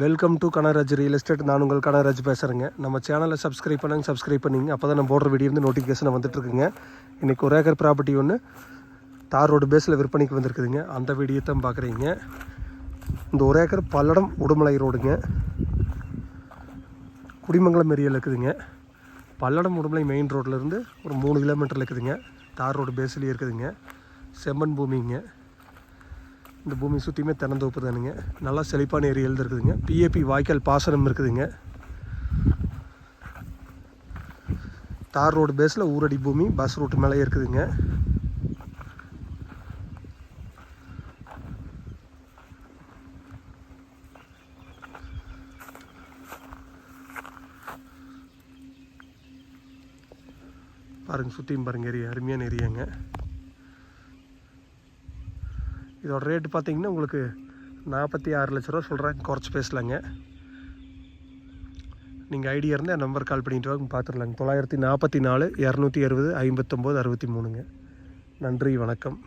Welcome to Kanaraj real estate நான் உங்கள் கனராஜ் பேசுகிறேங்க நம்ம சேனலை சப்ஸ்கிரைப் பண்ணுங்க சப்ஸ்கிரைப் பண்ணிங்க. அப்போ தான் நம்ம போடுற வீடியோ வந்து நோட்டிஃபிகேஷன் வந்துட்டுருக்குங்க இன்றைக்கி ஒரு ஏக்கர் ப்ராப்பர்ட்டி ஒன்று தார் ரோடு பேஸில் விற்பனைக்கு வந்திருக்குதுங்க. அந்த வீடியோ தான் பார்க்குறீங்க இந்த ஒரு ஏக்கர் பல்லடம் உடுமலை ரோடுங்க. குடிமங்கலம் ஏரியாவில் இருக்குதுங்க. பல்லடம் உடுமலை மெயின் ரோட்லேருந்து ஒரு மூணு கிலோமீட்டரில் இருக்குதுங்க. தார் ரோடு பேஸ்லேயே இருக்குதுங்க. செம்மண் பூமிங்க. இந்த பூமி சுற்றியுமே தென்னந்தோப்பு தானுங்க நல்லா செழிப்பான ஏரியாவில் இருக்குதுங்க. பிஏபி வாய்க்கால் பாசனம் இருக்குதுங்க. தார் ரோடு பேஸில் ஊரடி பூமி பஸ் ரூட் மேலே இருக்குதுங்க. பாருங்க சுற்றியும் பாருங்க ஏரியா அருமையான ஏரியாங்க. இதோட ரேட்டு பார்த்தீங்கன்னா உங்களுக்கு நாற்பத்தி ஆறு லட்ச ரூபா சொல்கிறேன் குறைச்சி பேசலாங்க. நீங்கள் ஐடியா இருந்தால் என் நம்பர் கால் பண்ணிட்டு வாங்க பார்த்துடலாங்க தொள்ளாயிரத்தி நாற்பத்தி நாலு இரநூத்தி அறுபது ஐம்பத்தொம்போது அறுபத்தி மூணுங்க. நன்றி வணக்கம்.